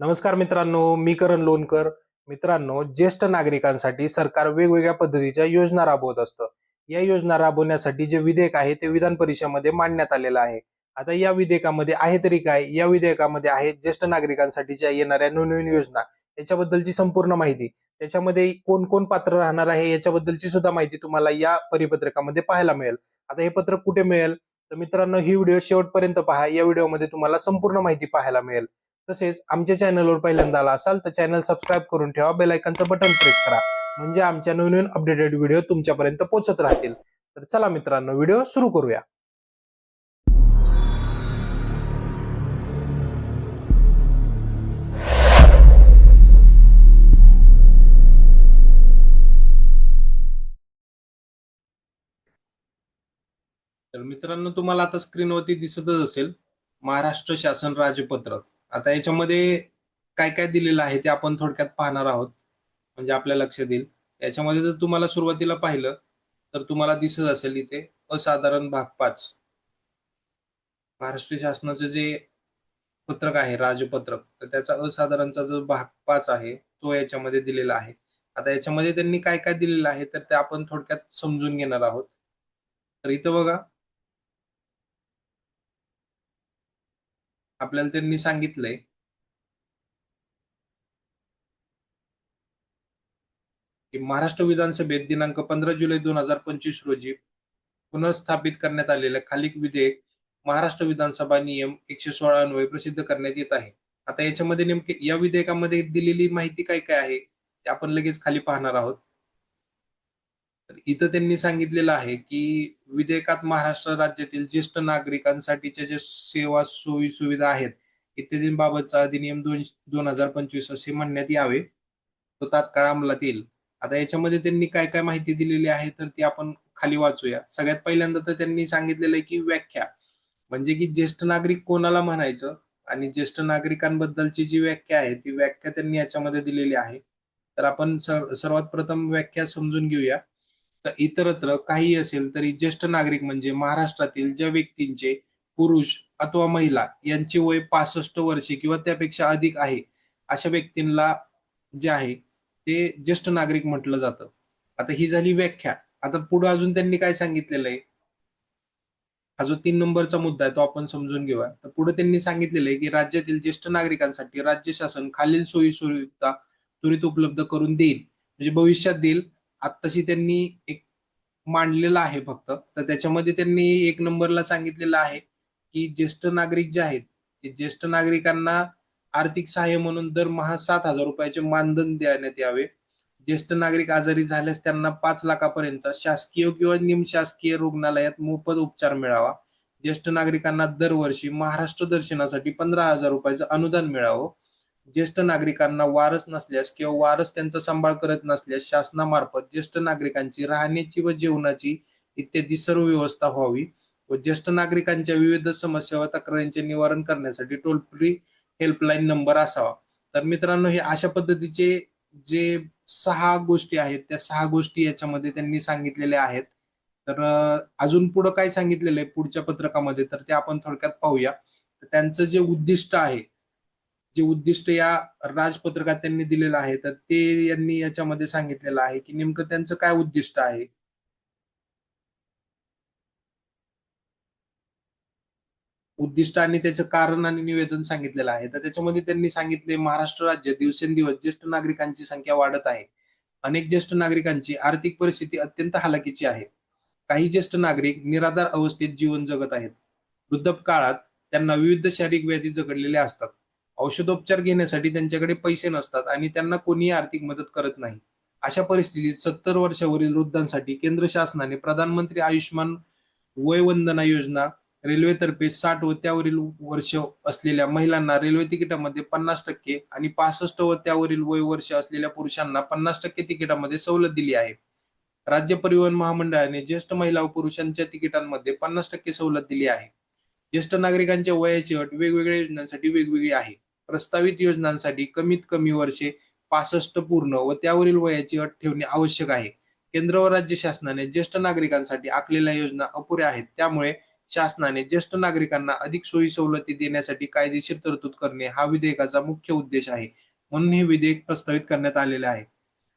नमस्कार मित्रांनो मी करण लोणकर. मित्रांनो ज्येष्ठ नागरिकांसाठी सरकार वेगवेगळ्या पद्धतीच्या योजना राबवत असतं. या योजना राबवण्यासाठी जे विधेयक आहे ते विधान परिषदेमध्ये मांडण्यात आलेलं आहे. आता या विधेयकामध्ये आहे तरी काय? या विधेयकामध्ये आहे ज्येष्ठ नागरिकांसाठीच्या येणाऱ्या नवनवीन योजना याच्याबद्दलची संपूर्ण माहिती. त्याच्यामध्ये कोण कोण पात्र राहणार आहे याच्याबद्दलची सुद्धा माहिती तुम्हाला या परिपत्रकामध्ये पाहायला मिळेल. आता हे पत्रक कुठे मिळेल? तर मित्रांनो ही व्हिडिओ शेवटपर्यंत पहा. या व्हिडिओमध्ये तुम्हाला संपूर्ण माहिती पाहायला मिळेल. तसेच आमच्या चॅनलवर पहिल्यांदा आला असाल तर चॅनल सबस्क्राईब करून ठेवा. बेलायकनचं बटन प्रेस करा. म्हणजे आमच्या नवीन अपडेटेड व्हिडिओ तुमच्यापर्यंत पोहोचत राहतील. तर चला मित्रांनो व्हिडिओ सुरू करूया. तर मित्रांनो तुम्हाला आता स्क्रीनवरती दिसतच असेल महाराष्ट्र शासन राजपत्रक आता याच्यामध्ये काय काय दिलेलं आहे ते आपण थोडक्यात पाहणार आहोत म्हणजे आपल्या लक्षात येईल. याच्यामध्ये जर तुम्हाला सुरुवातीला पाहिलं तर तुम्हाला दिसत असेल इथे असाधारण भाग पाच. महाराष्ट्र शासनाचं जे पत्रक आहे राजपत्रक तर त्याचा असाधारणचा जो भाग पाच आहे तो याच्यामध्ये दिलेला आहे. आता याच्यामध्ये त्यांनी काय काय दिलेलं आहे तर ते आपण थोडक्यात समजून घेणार आहोत. तर इथं बघा आपल्याला त्यांनी सांगितलंय. की महाराष्ट्र विधानसभेत दिनांक पंधरा जुलै दोन हजार पंचवीस रोजी पुनर्स्थापित करण्यात आलेलं खालीक विधेयक महाराष्ट्र विधानसभा नियम एकशे सोळा अन्वये प्रसिद्ध करण्यात येत आहे. आता याच्यामध्ये नेमके या विधेयकामध्ये दिलेली माहिती काय काय आहे ते आपण लगेच खाली पाहणार आहोत. इथं त्यांनी सांगितलेलं आहे की विधेयकात महाराष्ट्र राज्यातील ज्येष्ठ नागरिकांसाठीच्या ज्या सेवा सोयी सुविधा आहेत इत्यादींबाबतचा अधिनियम दोन दोन हजार पंचवीस असे म्हणण्यात यावे. तो तात्काळ अंमलात येईल. आता याच्यामध्ये त्यांनी काय काय माहिती दिलेली आहे तर ती आपण खाली वाचूया. सगळ्यात पहिल्यांदा तर त्यांनी सांगितलेलं आहे की व्याख्या. म्हणजे की ज्येष्ठ नागरिक कोणाला म्हणायचं आणि ज्येष्ठ नागरिकांबद्दलची जी व्याख्या आहे ती व्याख्या त्यांनी याच्यामध्ये दिलेली आहे. तर आपण सर्वात प्रथम व्याख्या समजून घेऊया. इतरत्र काही असेल तरी ज्येष्ठ नागरिक म्हणजे महाराष्ट्रातील ज्या व्यक्तींचे पुरुष अथवा महिला यांचे वय पासष्ट वर्षे किंवा त्यापेक्षा अधिक आहे अशा व्यक्तींना जे आहे ते ज्येष्ठ नागरिक म्हटलं जातं. आता ही झाली व्याख्या. आता पुढे अजून त्यांनी काय सांगितलेलं आहे? हा जो तीन नंबरचा मुद्दा आहे तो आपण समजून घेऊया. तर पुढे त्यांनी सांगितलेलं आहे की राज्यातील ज्येष्ठ नागरिकांसाठी राज्य शासन खालील सोयी सुविधा त्वरित उपलब्ध करून देईल. म्हणजे भविष्यात देईल. आत्ताशी त्यांनी एक मांडलेलं आहे फक्त. तर त्याच्यामध्ये त्यांनी एक नंबरला सांगितलेलं आहे की ज्येष्ठ नागरिक जे आहेत ते ज्येष्ठ नागरिकांना आर्थिक सहाय्य म्हणून दरमहा सात हजार रुपयाचे मानधन देण्यात यावे. ज्येष्ठ नागरिक आजारी झाल्यास त्यांना पाच लाखापर्यंतचा शासकीय किंवा निमशासकीय रुग्णालयात मोफत उपचार मिळावा. ज्येष्ठ नागरिकांना दरवर्षी महाराष्ट्र दर्शनासाठी पंधरा हजार रुपयाचं अनुदान मिळावं. ज्येष्ठ नागरिकांना वारस नसल्यास किंवा वारस त्यांचा सांभाळ करत नसल्यास शासनामार्फत ज्येष्ठ नागरिकांची राहण्याची व जेवणाची इत्यादी सर्व व्यवस्था व्हावी व ज्येष्ठ नागरिकांच्या विविध समस्या व तक्रारींचे निवारण करण्यासाठी टोल फ्री हेल्पलाईन नंबर असावा. तर मित्रांनो हे अशा पद्धतीचे जे सहा गोष्टी आहेत त्या सहा गोष्टी याच्यामध्ये त्यांनी सांगितलेल्या आहेत. तर अजून पुढं काय सांगितलेलं आहे पुढच्या पत्रकामध्ये तर ते आपण थोडक्यात पाहूया. त्यांचं जे उद्दिष्ट आहे जे उद्दिष्ट या राजपत्रकात त्यांनी दिलेलं आहे तर ते यांनी याच्यामध्ये सांगितलेलं आहे की नेमकं त्यांचं काय उद्दिष्ट आहे? उद्दिष्ट आणि त्याचं कारण आणि निवेदन सांगितलेलं आहे. तर त्याच्यामध्ये त्यांनी सांगितले महाराष्ट्र राज्य दिवसेंदिवस ज्येष्ठ नागरिकांची संख्या वाढत आहे. अनेक ज्येष्ठ नागरिकांची आर्थिक परिस्थिती अत्यंत हालाकीची आहे. काही ज्येष्ठ नागरिक निराधार अवस्थेत जीवन जगत आहेत. वृद्ध काळात त्यांना विविध शारीरिक व्याधी जगडलेल्या असतात. औषधोपचार घेण्यासाठी त्यांच्याकडे पैसे नसतात आणि त्यांना कोणीही आर्थिक मदत करत नाही. अशा परिस्थितीत सत्तर वर्षावरील वृद्धांसाठी केंद्र शासनाने प्रधानमंत्री आयुष्यमान वयवंदना योजना रेल्वेतर्फे साठ व त्यावरील वर्ष असलेल्या महिलांना रेल्वे तिकिटामध्ये पन्नास टक्के आणि पासष्ट व त्यावरील वय वर्ष असलेल्या पुरुषांना पन्नास टक्के तिकिटामध्ये सवलत दिली आहे. राज्य परिवहन महामंडळाने ज्येष्ठ महिला व पुरुषांच्या तिकिटांमध्ये पन्नास टक्के सवलत दिली आहे. ज्येष्ठ नागरिकांच्या वयाची अट वेगवेगळ्या योजनांसाठी वेगवेगळी आहे. प्रस्तावित योजनांसाठी कमीत कमी वर्षे पासष्ट पूर्ण व त्यावरील वयाची अट ठेवणे आवश्यक आहे. केंद्र व राज्य शासनाने ज्येष्ठ नागरिकांसाठी आखलेल्या योजना अपुऱ्या आहेत. त्यामुळे शासनाने ज्येष्ठ नागरिकांना अधिक सोयी सवलती देण्यासाठी कायदेशीर तरतूद करणे हा विधेयकाचा मुख्य उद्देश आहे. म्हणून हे विधेयक प्रस्तावित करण्यात आलेले आहे.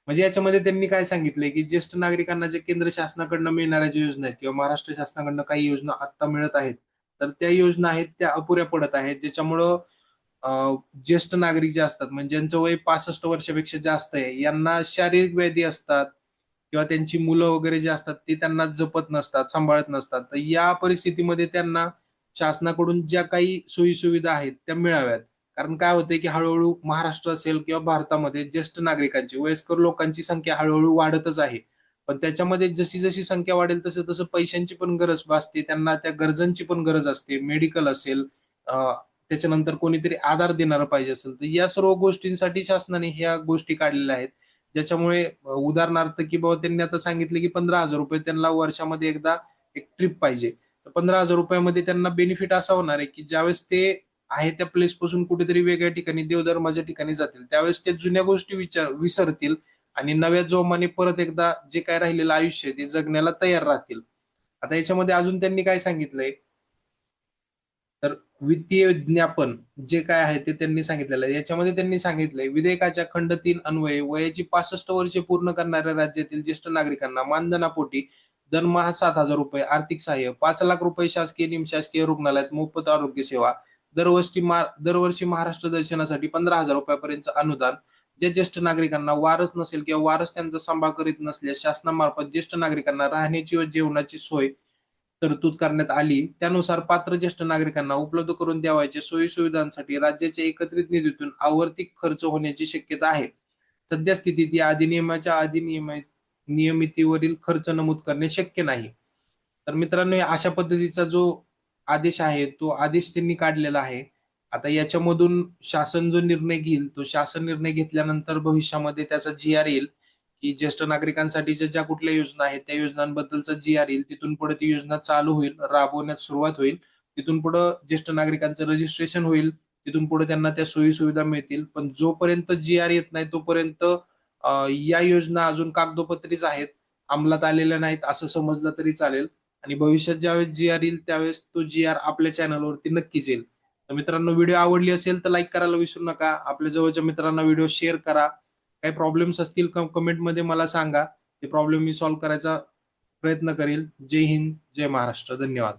म्हणजे याच्यामध्ये त्यांनी काय सांगितलंय की ज्येष्ठ नागरिकांना जे केंद्र शासनाकडनं मिळणाऱ्या ज्या योजना आहेत किंवा महाराष्ट्र शासनाकडनं काही योजना आता मिळत आहेत तर त्या योजना आहेत त्या अपुऱ्या पडत आहेत. ज्याच्यामुळं ज्येष्ठ नागरिक जे असतात म्हणजे ज्यांचं वय पासष्ट वर्षापेक्षा जास्त आहे यांना शारीरिक व्याधी असतात किंवा त्यांची मुलं वगैरे जे असतात ते त्यांना जपत नसतात सांभाळत नसतात. तर या परिस्थितीमध्ये त्यांना शासनाकडून ज्या काही सोयी सुविधा आहेत त्या मिळाव्यात. कारण काय होतंय की हळूहळू महाराष्ट्र असेल किंवा भारतामध्ये ज्येष्ठ नागरिकांची वयस्कर लोकांची संख्या हळूहळू वाढतच आहे. पण त्याच्यामध्ये जशी जशी संख्या वाढेल तसं तसं पैशांची पण गरज भासते त्यांना त्या गरजांची पण गरज असते. मेडिकल असेल त्याच्यानंतर कोणीतरी आधार देणारं पाहिजे असेल तर या सर्व गोष्टींसाठी शासनाने ह्या गोष्टी काढलेल्या आहेत. ज्याच्यामुळे उदाहरणार्थ की बाबा त्यांनी आता सांगितलं की पंधरा हजार रुपये त्यांना वर्षामध्ये एकदा एक ट्रिप पाहिजे. तर पंधरा हजार रुपयामध्ये त्यांना बेनिफिट असा होणार आहे की ज्यावेळेस ते आहे त्या प्लेस पासून कुठेतरी वेगळ्या ठिकाणी देवधर्माच्या ठिकाणी जातील. त्यावेळेस ते जुन्या गोष्टी विचार विसरतील आणि नव्या जोमाने परत एकदा जे काय राहिलेलं आयुष्य आहे ते जगण्याला तयार राहतील. आता याच्यामध्ये अजून त्यांनी काय सांगितलंय? वित्तीय विज्ञापन जे काय आहे ते त्यांनी सांगितलेलं आहे. याच्यामध्ये त्यांनी सांगितलंय विधेयकाच्या खंड तीन अन्वये वयाची पासष्ट वर्षे पूर्ण करणाऱ्या राज्यातील ज्येष्ठ नागरिकांना मानधनापोटी दरमहा सात हजार रुपये आर्थिक सहाय्य पाच लाख रुपये शासकीय निमशासकीय रुग्णालयात मोफत आरोग्य सेवा दरवर्षी दरवर्षी महाराष्ट्र दर्शनासाठी पंधरा हजार रुपयापर्यंत अनुदान ज्या ज्येष्ठ नागरिकांना वारस नसेल किंवा वारस त्यांचा सांभाळ करीत नसल्यास शासनामार्फत ज्येष्ठ नागरिकांना राहण्याची व जेवणाची सोय तरतूद करण्यात आली. त्यानुसार पात्र ज्येष्ठ नागरिकांना उपलब्ध करून द्यावायच्या सोयी सुविधांसाठी राज्याच्या एकत्रित निधीतून आवर्तिक खर्च होण्याची शक्यता आहे. सध्या स्थितीत या अधिनियमाच्या अधिनियम नियमितीवरील खर्च नमूद करणे शक्य नाही. तर मित्रांनो अशा पद्धतीचा जो आदेश आहे तो आदेश त्यांनी काढलेला आहे. आता याच्यामधून शासन जो निर्णय घेईल तो शासन निर्णय घेतल्यानंतर भविष्यामध्ये त्याचा जी आर येईल. की ज्येष्ठ नागरिकांसाठीच्या ज्या कुठल्या योजना आहेत त्या योजनांबद्दलचा जी आर येईल तिथून पुढे ती योजना चालू होईल राबवण्यास सुरुवात होईल. तिथून पुढे ज्येष्ठ नागरिकांचं रजिस्ट्रेशन होईल. तिथून पुढे त्यांना त्या सोयी सुविधा मिळतील. पण जोपर्यंत जी आर येत नाही तोपर्यंत या योजना अजून कागदोपत्रीच आहेत. अंमलात आलेल्या नाहीत असं समजलं तरी चालेल. आणि भविष्यात ज्यावेळेस जी आर येईल त्यावेळेस तो जी आर आपल्या चॅनलवरती नक्कीच येईल. तर मित्रांनो व्हिडिओ आवडली असेल तर लाईक करायला विसरू नका. आपल्या जवळच्या मित्रांना व्हिडिओ शेअर करा. काही प्रॉब्लेम्स असतील कमेंटमध्ये मला सांगा. ते प्रॉब्लेम मी सॉल्व्ह करायचा प्रयत्न करेल. जय हिंद जय महाराष्ट्र. धन्यवाद.